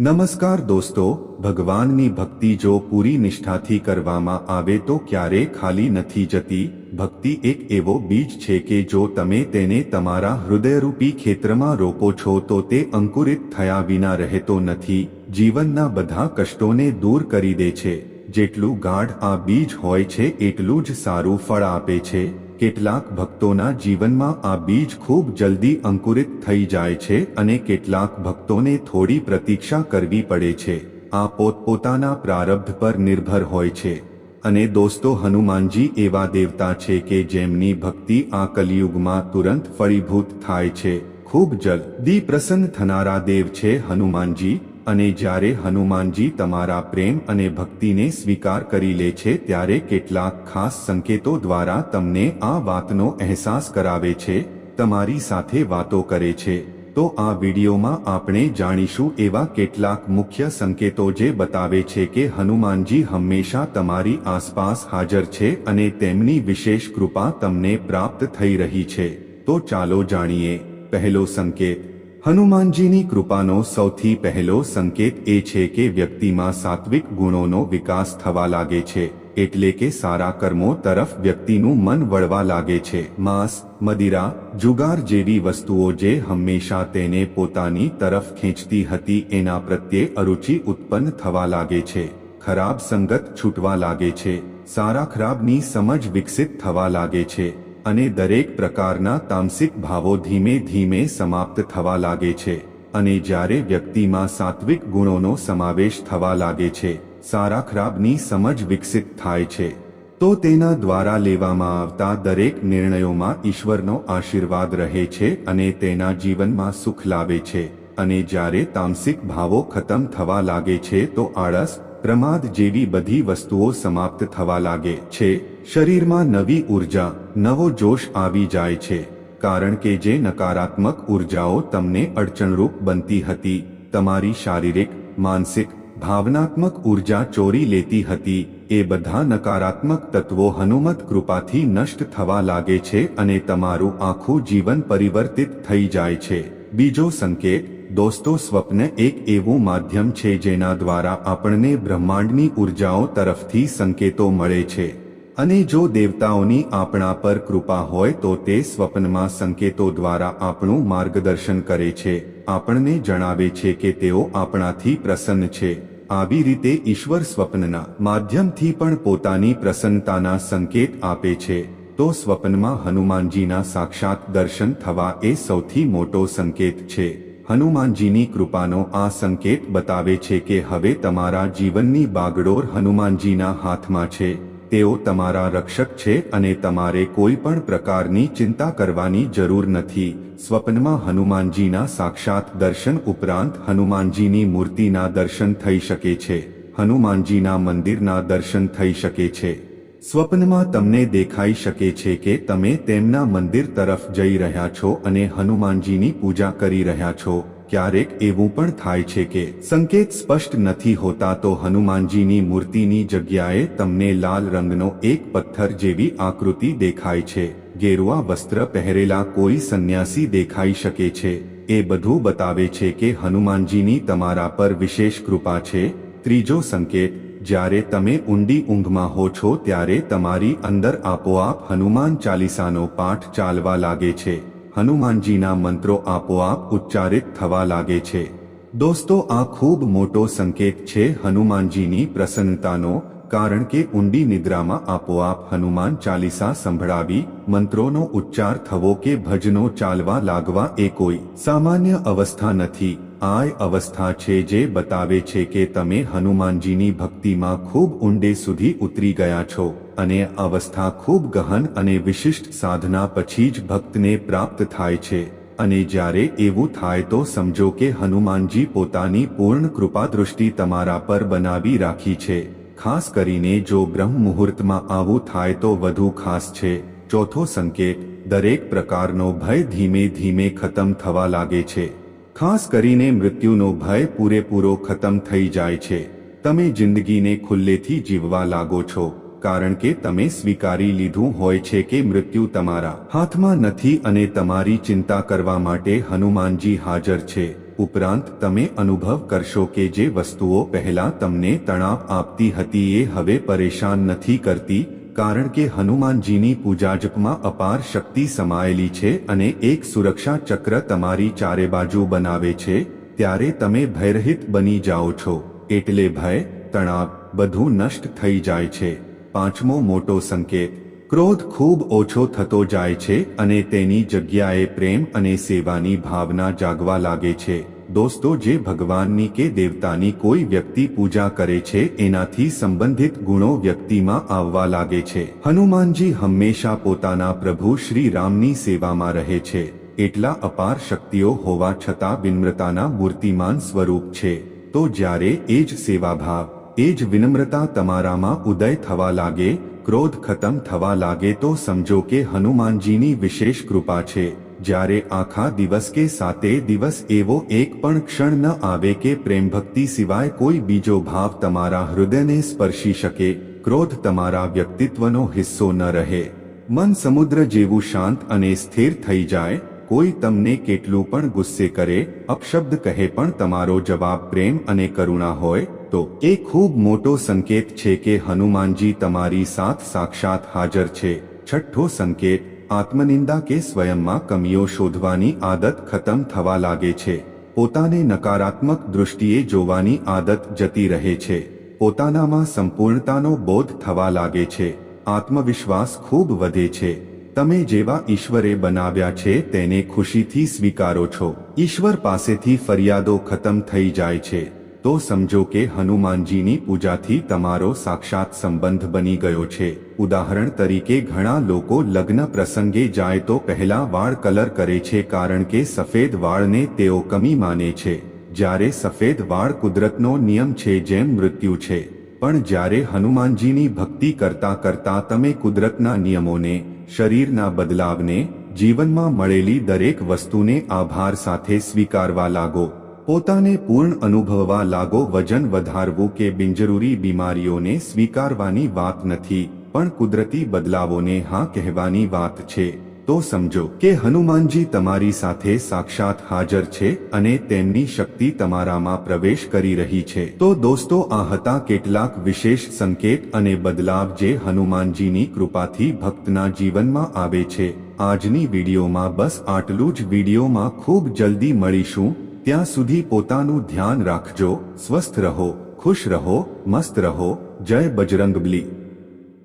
નમસ્કાર દોસ્તો, ભગવાનની ભક્તિ જો પૂરી નિષ્ઠાથી કરવામાં આવે તો ક્યારે ખાલી નથી જતી? ભક્તિ એક એવો બીજ છે કે જો તમે તેને તમારા હૃદયરૂપી ખેતરમાં રોપો છો તો તે અંકુરિત થયા વિના રહેતો નથી. જીવનના બધા કષ્ટોને દૂર કરી દે છે. જેટલું ગાઢ આ બીજ હોય છે, એટલું જ સારું ફળ આપે છે. કેટલાક ભક્તોના જીવનમાં આ બીજ ખૂબ જલ્દી અંકુરિત થઈ જાય છે અને કેટલાક ભક્તોને થોડી પ્રતીક્ષા કરવી પડે છે. આ પોતપોતાના પ્રારબ્ધ પર નિર્ભર હોય છે. અને દોસ્તો હનુમાનજી એવા દેવતા છે કે જેમની ભક્તિ આ કલિયુગમાં તુરંત ફળીભૂત થાય છે. ખૂબ જલ્દી પ્રસન્ન થનારા દેવ છે હનુમાનજી. અને જ્યારે હનુમાનજી તમારા પ્રેમ અને ભક્તિને સ્વીકાર કરી લે છે ત્યારે કેટલાક ખાસ સંકેતો દ્વારા તમને આ વાતનો અહેસાસ કરાવે છે, તમારી સાથે વાતો કરે છે. તો આ વિડીયોમાં આપણે જાણીશું એવા કેટલાક મુખ્ય સંકેતો જે બતાવે છે કે હનુમાનજી હંમેશા તમારી આસપાસ હાજર છે અને તેમની વિશેષ કૃપા તમને પ્રાપ્ત થઈ રહી છે. તો ચાલો જાણીએ. પહેલો સંકેત. હનુમાનજીની કૃપાનો સૌથી પહેલો સંકેત એ છે કે વ્યક્તિમાં સાત્વિક ગુણોનો વિકાસ થવા લાગે છે, એટલે કે સારા કર્મો તરફ વ્યક્તિનું મન વળવા લાગે છે. માંસ, મદિરા, જુગાર જેવી વસ્તુઓ જે હંમેશા તેને પોતાની તરફ ખેંચતી હતી, એના પ્રત્યે અરુચિ ઉત્પન્ન થવા લાગે છે. ખરાબ સંગત છૂટવા લાગે છે. સારા ખરાબની સમજ વિકસિત થવા લાગે છે. અને દરેક પ્રકારના તામસિક ભાવો ધીમે ધીમે સમાપ્ત થવા લાગે છે અને જ્યારે વ્યક્તિમાં સાત્વિક ગુણોનો સમાવેશ થવા લાગે છે, સારા ખરાબની સમજ વિકસિત થાય છે, તો તેના દ્વારા લેવામાં આવતા દરેક નિર્ણયોમાં ઈશ્વરનો આશીર્વાદ રહે છે અને તેના જીવનમાં સુખ લાવે છે અને જ્યારે તામસિક ભાવો ખતમ થવા લાગે છે, તો આળસ પ્રમાદ જેવી બધી વસ્તુઓ સમાપ્ત થવા લાગે છે. શરીરમાં નવી ઊર્જા, નવો જોશ આવી જાય છે. કારણ કે જે નકારાત્મક ઉર્જાઓ તમને અડચણરૂપ બનતી હતી, તમારી શારીરિક, માનસિક, ભાવનાત્મક ઊર્જા ચોરી લેતી હતી, એ બધા નકારાત્મક તત્વો હનુમત કૃપાથી નષ્ટ થવા લાગે છે અને તમારું આખું જીવન પરિવર્તિત થઈ જાય છે. બીજો સંકેત, દોસ્તો સ્વપ્ન એક એવું માધ્યમ છે જેના દ્વારા આપણને બ્રહ્માંડની ઉર્જાઓ તરફથી સંકેતો મળે છે. અને જો દેવતાઓની આપણા પર કૃપા હોય તો તે સ્વપ્નમાં સંકેતો દ્વારા આપણું માર્ગદર્શન કરે છે. આપણને જણાવે છે કે તેઓ આપણાથી પ્રસન્ન છે. આવી રીતે ઈશ્વર સ્વપ્નના માધ્યમથી પણ પોતાની પ્રસન્નતાના સંકેત આપે છે. તો સ્વપ્નમાં હનુમાનજીના સાક્ષાત દર્શન થવા એ સૌથી મોટો સંકેત છે. હનુમાનજીની કૃપાનો આ સંકેત બતાવે છે કે હવે તમારા જીવનની બાગડોર હનુમાનજીના હાથમાં છે. તેઓ તમારા રક્ષક છે અને તમારે કોઈ પણ પ્રકારની ચિંતા કરવાની જરૂર નથી. સ્વપ્નમાં હનુમાનજીના સાક્ષાત દર્શન ઉપરાંત હનુમાનજીની મૂર્તિના દર્શન થઈ શકે છે. હનુમાનજીના મંદિરના દર્શન થઈ શકે છે. સ્વપ્નમાં તમને દેખાઈ શકે છે કે તમે તેમના મંદિર તરફ જઈ રહ્યા છો અને હનુમાનજીની પૂજા કરી રહ્યા છો. ક્યારેક એવું પણ થાય છે કે સંકેત સ્પષ્ટ નથી હોતા તો હનુમાનજીની મૂર્તિની જગ્યાએ તમને લાલ રંગનો એક પથ્થર જેવી આકૃતિ દેખાય છે. ગેરુઆ વસ્ત્ર પહેરેલા કોઈ સંન્યાસી દેખાઈ શકે છે. એ બધું બતાવે છે કે હનુમાનજીની તમારા પર વિશેષ કૃપા છે. ત્રીજો સંકેત જ્યારે તમે ઊંડી ઊંઘમાં હો છો ત્યારે તમારી અંદર આપોઆપ હનુમાન ચાલીસાનો પાઠ ચાલવા લાગે છે. હનુમાનજીના મંત્રો આપોઆપ ઉચ્ચારિત થવા લાગે છે. દોસ્તો, આ ખૂબ મોટો સંકેત છે હનુમાનજીની પ્રસન્નતાનો, કારણ કે ઊંડી નિદ્રામાં આપોઆપ હનુમાન ચાલીસા સંભળાવી, મંત્રોનો ઉચ્ચાર થવો કે ભજનો ચાલવા લાગવા એ કોઈ સામાન્ય અવસ્થા નથી. આ અવસ્થા છે જે બતાવે છે કે તમે હનુમાનજીની ભક્તિમાં ખૂબ ઊંડે સુધી ઉતરી ગયા છો અને અવસ્થા ખૂબ ગહન અને વિશિષ્ટ સાધના પછી જ ભક્તને પ્રાપ્ત થાય છે. અને જ્યારે એવું થાય તો સમજો કે હનુમાનજી પોતાની પૂર્ણ કૃપાદૃષ્ટિ તમારા પર બનાવી રાખી છે. ખાસ કરીને જો બ્રહ્મ મુહૂર્તમાં આવું થાય તો વધુ ખાસ છે. ચોથો સંકેત, દરેક પ્રકારનો ભય ધીમે ધીમે ખતમ થવા લાગે છે. ખાસ કરીને મૃત્યુનો ભય પૂરેપૂરો ખતમ થઈ જાય છે. તમે જિંદગીને ખુલ્લેથી જીવવા લાગો છો, કારણ કે તમે સ્વીકારી લીધું હોય છે કે મૃત્યુ તમારા હાથમાં નથી અને તમારી ચિંતા કરવા માટે હનુમાનજી હાજર છે. ઉપરાંત, તમે અનુભવ કરશો કે જે વસ્તુઓ પહેલા તમને તણાવ આપતી હતી એ હવે પરેશાન નથી કરતી કારણ કે હનુમાનજીની પૂજાજપમાં અપાર શક્તિ સમાયેલી છે અને એક સુરક્ષા ચક્ર તમારી ચારે બાજુ બનાવે છે, ત્યારે તમે ભયરહિત બની જાઓ છો. એટલે ભય, તણાવ, બધું નષ્ટ થઈ જાય છે. પાંચમો મોટો સંકેત, ક્રોધ ખૂબ ઓછો થતો જાય છે અને તેની જગ્યાએ પ્રેમ અને સેવાની ભાવના જાગવા લાગે છે. દોસ્તો, જે ભગવાનની કે દેવતાની કોઈ વ્યક્તિ પૂજા કરે છે, એનાથી સંબંધિત ગુણો વ્યક્તિમાં આવવા લાગે છે. હનુમાનજી હંમેશા પોતાના પ્રભુ શ્રી રામની સેવામાં રહે છે, એટલા અપાર શક્તિઓ હોવા છતાં વિનમ્રતાના મૂર્તિમાન સ્વરૂપ છે. તો જ્યારે એ જ સેવાભાવ, એ જ વિનમ્રતા તમારામાં ઉદય થવા લાગે, ક્રોધ ખતમ થવા લાગે તો સમજો કે હનુમાનજીની વિશેષ કૃપા છે. જ્યારે આખા દિવસ કે સાતે દિવસ એવો એક પણ ક્ષણ ન આવે કે પ્રેમ ભક્તિ સિવાય કોઈ બીજો ભાવ તમારા હૃદયને સ્પર્શી શકે, ક્રોધ તમારા વ્યક્તિત્વનો હિસ્સો ન રહે. મન સમુદ્ર જેવું શાંત અને સ્થિર થઈ જાય, કોઈ તમને કેટલું પણ ગુસ્સે કરે, અપશબ્દ કહે પણ તમારો જવાબ પ્રેમ અને કરુણા હોય, તો એ ખૂબ મોટો સંકેત છે કે હનુમાનજી તમારી સાથ સાક્ષાત હાજર છે. છઠ્ઠો સંકેત આત્મનિંદા કે સ્વયંમાં કમીઓ શોધવાની આદત ખતમ થવા લાગે છે. પોતાને નકારાત્મક દૃષ્ટિએ જોવાની આદત જતી રહે છે. પોતાનામાં સંપૂર્ણતાનો બોધ થવા લાગે છે. આત્મવિશ્વાસ ખૂબ વધે છે. તમે જેવા ઈશ્વરે બનાવ્યા છે તેને ખુશીથી સ્વીકારો છો. ઈશ્વર પાસેથી ફરિયાદો ખતમ થઈ જાય છે. તો સમજો કે હનુમાનજીની પૂજાથી તમારો સાક્ષાત સંબંધ બની ગયો છે. ઉદાહરણ તરીકે ઘણા લોકો લગ્ન પ્રસંગે જાય તો પહેલા વાળ કલર કરે છે કારણ કે સફેદ વાળને તેઓ કમી માને છે. જ્યારે સફેદ વાળ કુદરતનો નિયમ છે જેમ મૃત્યુ છે. પણ જ્યારે હનુમાનજીની ભક્તિ કરતા કરતા તમે કુદરતના નિયમોને, શરીરના બદલાવને, જીવનમાં મળેલી દરેક વસ્તુને આભાર સાથે સ્વીકારવા લાગો. પોતાને પૂર્ણ અનુભવવા લાગો વજન વધારવું કે બિનજરૂરી બીમારીઓને સ્વીકારવાની વાત નથી, પણ કુદરતી બદલાવોને હા કહેવાની વાત છે. તો સમજો કે હનુમાનજી તમારી સાથે સાક્ષાત હાજર છે અને તેમની શક્તિ તમારામાં પ્રવેશ કરી રહી છે. તો દોસ્તો, આ હતા કેટલાક વિશેષ સંકેત અને બદલાવ જે હનુમાનજીની કૃપાથી ભક્તના જીવનમાં આવે છે. આજની વિડીયોમાં બસ આટલું જ. વિડીયોમાં ખૂબ જલ્દી મળીશું. ત્યાં સુધી પોતાનું ધ્યાન રાખજો સ્વસ્થ રહો ખુશ રહો મસ્ત રહો જય બજરંગબલી.